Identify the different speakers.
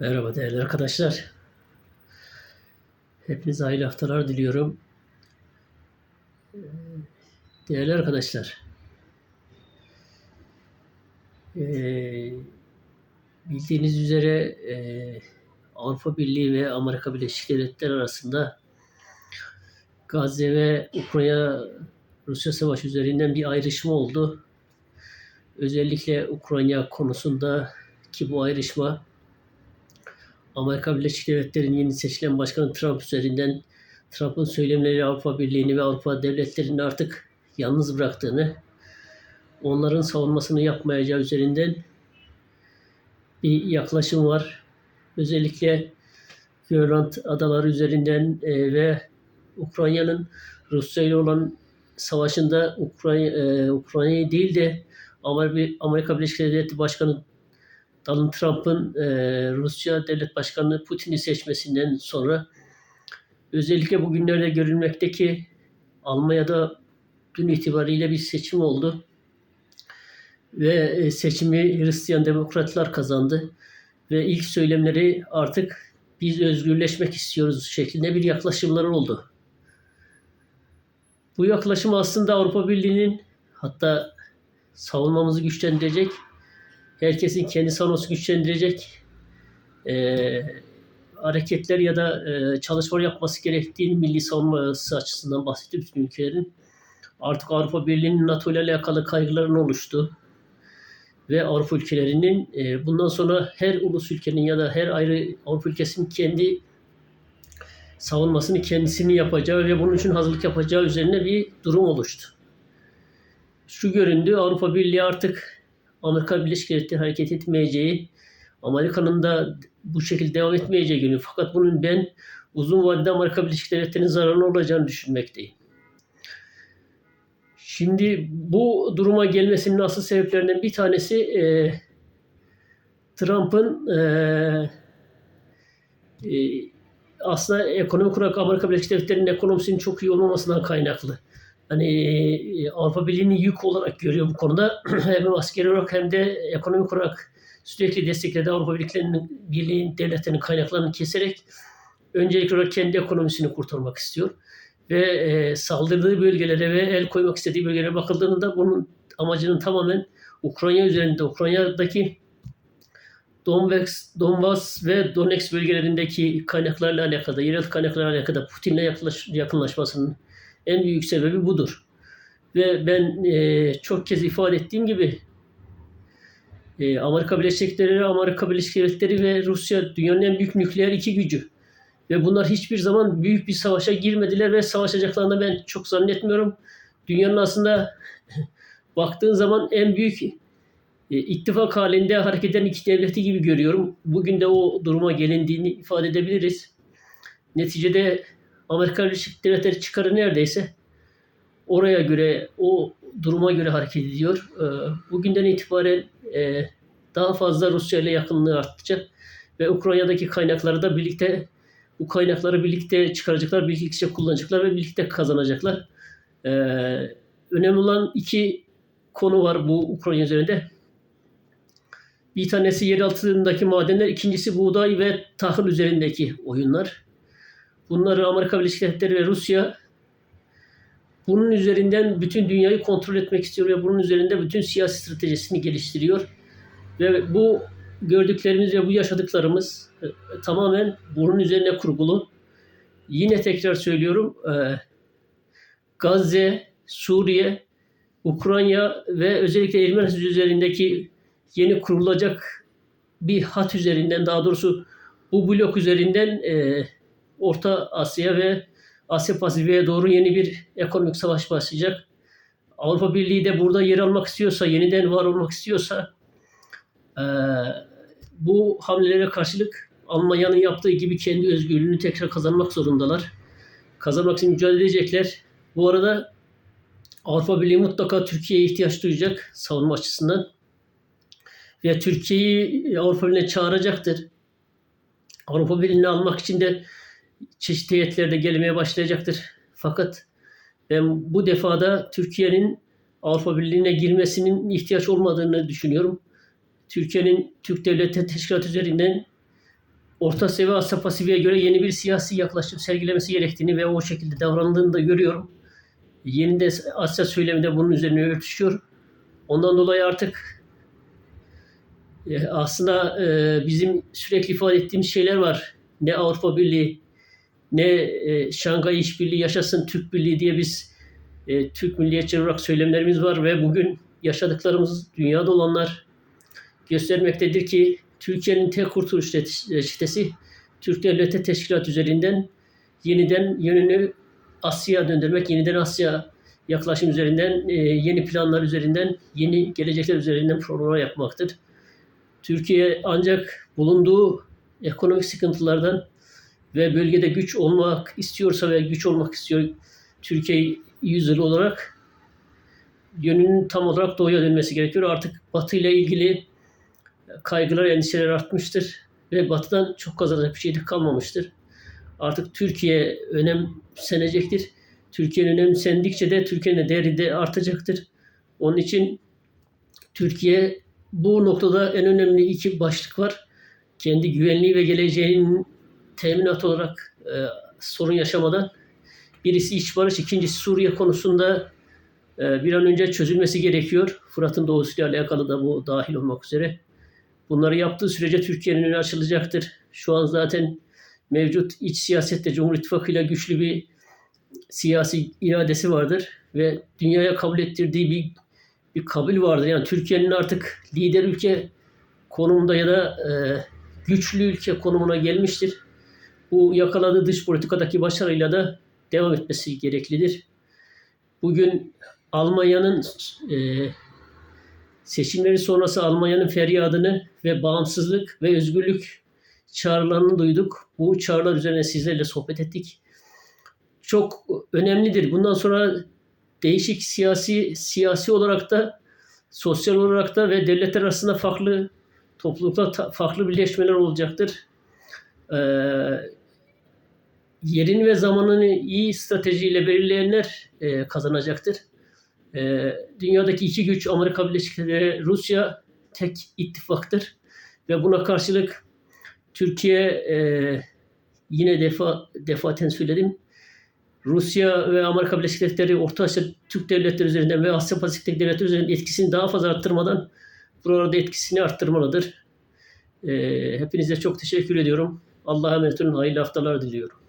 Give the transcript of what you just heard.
Speaker 1: Merhaba değerli arkadaşlar. Hepinize hayırlı haftalar diliyorum. Ee, Değerli arkadaşlar. ee, Bildiğiniz üzere ee, Avrupa Birliği ve Amerika Birleşik Devletleri arasında Gazze ve Ukrayna Rusya Savaşı üzerinden bir ayrışma oldu. Özellikle Ukrayna konusunda ki bu ayrışma Amerika Birleşik Devletleri'nin yeni seçilen başkanı Trump üzerinden Trump'ın söylemleri Avrupa Birliği'ni ve Avrupa devletlerini artık yalnız bıraktığını, onların savunmasını yapmayacağı üzerinden bir yaklaşım var. Özellikle Grönland adaları üzerinden e, ve Ukrayna'nın Rusya ile olan savaşında Ukrayna e, Ukrayna'yı değil de Amerika, Amerika Birleşik Devletleri Başkanı Donald Trump'ın e, Rusya Devlet Başkanı Putin'i seçmesinden sonra özellikle bugünlerde görülmekte ki Almanya'da dün itibariyle bir seçim oldu. Ve e, seçimi Hristiyan Demokratlar kazandı. Ve ilk söylemleri artık biz özgürleşmek istiyoruz şeklinde bir yaklaşımları oldu. Bu yaklaşım aslında Avrupa Birliği'nin hatta savunmamızı güçlendirecek herkesin kendi savunması güçlendirecek e, hareketler ya da e, çalışmalar yapması gerektiğini milli savunması açısından bahsetti bütün ülkelerin. Artık Avrupa Birliği'nin NATO ile alakalı kaygıların oluştu. Ve Avrupa ülkelerinin e, bundan sonra her ulus ülkenin ya da her ayrı Avrupa ülkesinin kendi savunmasını kendisini yapacağı ve bunun için hazırlık yapacağı üzerine bir durum oluştu. Şu göründü Avrupa Birliği artık Amerika Birleşik Devletleri hareket etmeyeceği, Amerika'nın da bu şekilde devam etmeyeceği günü. Fakat bunun ben uzun vadede Amerika Birleşik Devletleri'nin zararlı olacağını düşünmekteyim. Şimdi bu duruma gelmesinin asıl sebeplerinden bir tanesi e, Trump'ın e, e, aslında ekonomik olarak Amerika Birleşik Devletleri'nin ekonomisinin çok iyi olmamasından kaynaklı hani e, Avrupa Birliği'ni yük olarak görüyor bu konuda. hem askeri olarak hem de ekonomik olarak sürekli destekledi Avrupa Birliği'nin Birliği'nin devletlerinin kaynaklarını keserek öncelikli olarak kendi ekonomisini kurtarmak istiyor. Ve e, saldırdığı bölgelere ve el koymak istediği bölgelere bakıldığında bunun amacının tamamen Ukrayna üzerinde, Ukrayna'daki Donbass, Donbass ve Donetsk bölgelerindeki kaynaklarla alakalı, yerel kaynaklarla alakalı Putin'le yaklaş, yakınlaşmasının en büyük sebebi budur. Ve ben e, çok kez ifade ettiğim gibi e, Amerika Birleşik Devletleri, Amerika Birleşik Devletleri ve Rusya dünyanın en büyük nükleer iki gücü. Ve bunlar hiçbir zaman büyük bir savaşa girmediler ve savaşacaklarını ben çok zannetmiyorum. Dünyanın aslında baktığın zaman en büyük e, ittifak halinde hareket eden iki devleti gibi görüyorum. Bugün de o duruma gelindiğini ifade edebiliriz. Neticede Amerika Birleşik Devletleri çıkarı neredeyse oraya göre, o duruma göre hareket ediyor. Ee, bugünden itibaren e, daha fazla Rusya ile yakınlığı artacak ve Ukrayna'daki kaynakları da birlikte bu kaynakları birlikte çıkaracaklar, birlikte kullanacaklar ve birlikte kazanacaklar. Ee, önemli olan iki konu var bu Ukrayna üzerinde. Bir tanesi yer altındaki madenler, ikincisi buğday ve tahıl üzerindeki oyunlar. Bunları Amerika Birleşik Devletleri ve Rusya bunun üzerinden bütün dünyayı kontrol etmek istiyor ve bunun üzerinde bütün siyasi stratejisini geliştiriyor. Ve bu gördüklerimiz ve bu yaşadıklarımız e, tamamen bunun üzerine kurgulu. Yine tekrar söylüyorum e, Gazze, Suriye, Ukrayna ve özellikle Ermenistan üzerindeki yeni kurulacak bir hat üzerinden daha doğrusu bu blok üzerinden e, Orta Asya ve Asya Pasifik'e doğru yeni bir ekonomik savaş başlayacak. Avrupa Birliği de burada yer almak istiyorsa, yeniden var olmak istiyorsa e, bu hamlelere karşılık Almanya'nın yaptığı gibi kendi özgürlüğünü tekrar kazanmak zorundalar. Kazanmak için mücadele edecekler. Bu arada Avrupa Birliği mutlaka Türkiye'ye ihtiyaç duyacak savunma açısından. Ve Türkiye'yi Avrupa Birliği'ne çağıracaktır. Avrupa Birliği'ni almak için de çeşitli heyetlerde gelmeye başlayacaktır. Fakat ben bu defada Türkiye'nin Avrupa Birliği'ne girmesinin ihtiyaç olmadığını düşünüyorum. Türkiye'nin Türk Devleti Teşkilatı üzerinden Orta ve Asya Pasifik'e göre yeni bir siyasi yaklaşım sergilemesi gerektiğini ve o şekilde davrandığını da görüyorum. Yeni de Asya söylemi de bunun üzerine örtüşüyor. Ondan dolayı artık e, aslında e, bizim sürekli ifade ettiğimiz şeyler var. Ne Avrupa Birliği, ne e, Şangay İşbirliği yaşasın Türk Birliği diye biz e, Türk milliyetçi olarak söylemlerimiz var ve bugün yaşadıklarımız dünyada olanlar göstermektedir ki Türkiye'nin tek kurtuluş reçetesi Türk Devleti Teşkilat üzerinden yeniden yönünü Asya'ya döndürmek, yeniden Asya yaklaşım üzerinden, e, yeni planlar üzerinden, yeni gelecekler üzerinden programlar yapmaktır. Türkiye ancak bulunduğu ekonomik sıkıntılardan ve bölgede güç olmak istiyorsa ve güç olmak istiyor Türkiye yüzyıl olarak yönünün tam olarak doğuya dönmesi gerekiyor. Artık Batı ile ilgili kaygılar, endişeler artmıştır ve Batı'dan çok kazanacak bir şey kalmamıştır. Artık Türkiye önemsenecektir. Türkiye'nin önemsendikçe de Türkiye'nin de değeri de artacaktır. Onun için Türkiye bu noktada en önemli iki başlık var. Kendi güvenliği ve geleceğinin teminat olarak e, sorun yaşamadan birisi iç barış, ikincisi Suriye konusunda e, bir an önce çözülmesi gerekiyor. Fırat'ın doğusuyla alakalı da bu dahil olmak üzere. Bunları yaptığı sürece Türkiye'nin önü açılacaktır. Şu an zaten mevcut iç siyasette Cumhur İttifakı ile güçlü bir siyasi iradesi vardır ve dünyaya kabul ettirdiği bir bir kabul vardır. Yani Türkiye'nin artık lider ülke konumunda ya da e, güçlü ülke konumuna gelmiştir. Bu yakaladığı dış politikadaki başarıyla da devam etmesi gereklidir. Bugün Almanya'nın e, seçimleri sonrası Almanya'nın feryadını ve bağımsızlık ve özgürlük çağrılarını duyduk. Bu çağrılar üzerine sizlerle sohbet ettik. Çok önemlidir. Bundan sonra değişik siyasi siyasi olarak da sosyal olarak da ve devletler arasında farklı toplulukta farklı birleşmeler olacaktır. Ee, yerini ve zamanını iyi stratejiyle belirleyenler e, kazanacaktır. E, dünyadaki iki güç Amerika Birleşik Devletleri, Rusya tek ittifaktır ve buna karşılık Türkiye e, yine defa defaten söyledim Rusya ve Amerika Birleşik Devletleri Orta Asya Türk devletleri üzerinden ve Asya Pasifik'teki devletler üzerinden etkisini daha fazla arttırmadan buralarda etkisini arttırmalıdır. E, hepinize çok teşekkür ediyorum. Allah'a emanet olun. Hayırlı haftalar diliyorum.